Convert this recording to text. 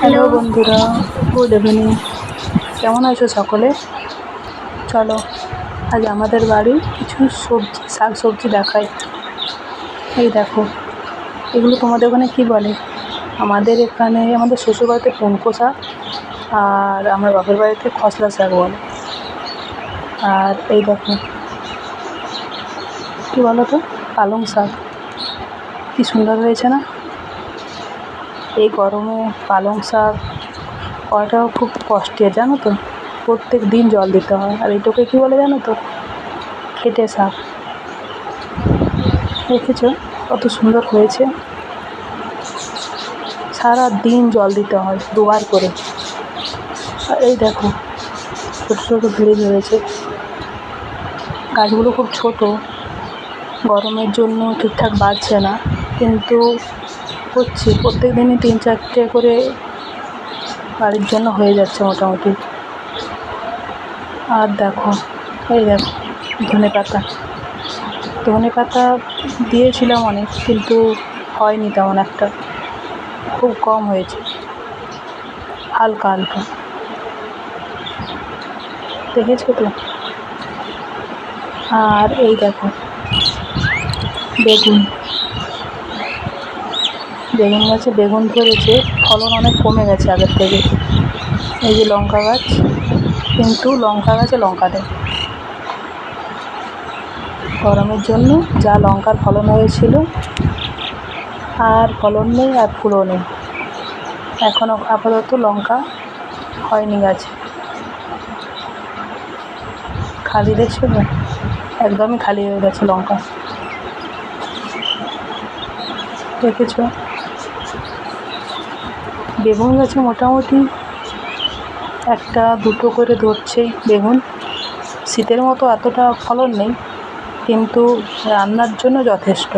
Hello বন্ধুরা good evening কেমন আছো সকলে? চলো, আজ আমাদের বাড়ি কিছু সবজি, শাক সবজি দেখাই। এই দেখো, এগুলো তোমাদের ওখানে কী বলে? আমাদের এখানে, আমাদের শ্বশুরবাড়িতে পঙ্কো শাক, আর আমার বাপের বাড়িতে খসলা শাক বলে। আর এই দেখো, কী বলো তো? পালং শাক। কী সুন্দর হয়েছে না? এই গরমে পালং শাক করাটাও খুব কষ্টের, জানো তো? প্রত্যেক দিন জল দিতে হয়। আর এটাকে কী বলে জানো তো? খেটে শাক। দেখেছ? কত সুন্দর হয়েছে। সারা দিন জল দিতে হয়, দুবার করে। আর এই দেখো, ছোটো ছোটো ভেড়ি ধরেছে। গাছগুলো খুব ছোট। গরমের জন্য ঠিকঠাক বাড়ছে না। কিন্তু হচ্ছে প্রত্যেক দিনই তিন চারটে করে বাড়ির জন্য হয়ে যাচ্ছে মোটামুটি। আর দেখো, এই দেখো, ধনে পাতা। ধনে পাতা দিয়েছিলাম অনেক, কিন্তু হয়নি তেমন একটা। খুব কম হয়েছে। হালকা হালকা। দেখেছ তো? আর এই দেখো, বেগুন। বেগুন গাছে বেগুন ধরেছে, ফলন অনেক কমে গেছে আগের থেকে। এই যে লঙ্কা গাছ, কিন্তু লঙ্কা গাছে লঙ্কা দেয় গরমের জন্য যা লঙ্কার ফলন হয়েছিল, আর ফলন নেই আর ফুলও নেই। এখনও আপাতত লঙ্কা হয়নি গাছে। খালি দেখছ তো? একদমই খালি হয়ে গেছে লঙ্কা। দেখেছ? বেগুন গাছে মোটামুটি একটা, দুটো করে ধরছে বেগুন। শীতের মতো এতটা ফলন নেই, কিন্তু রান্নার জন্য যথেষ্ট।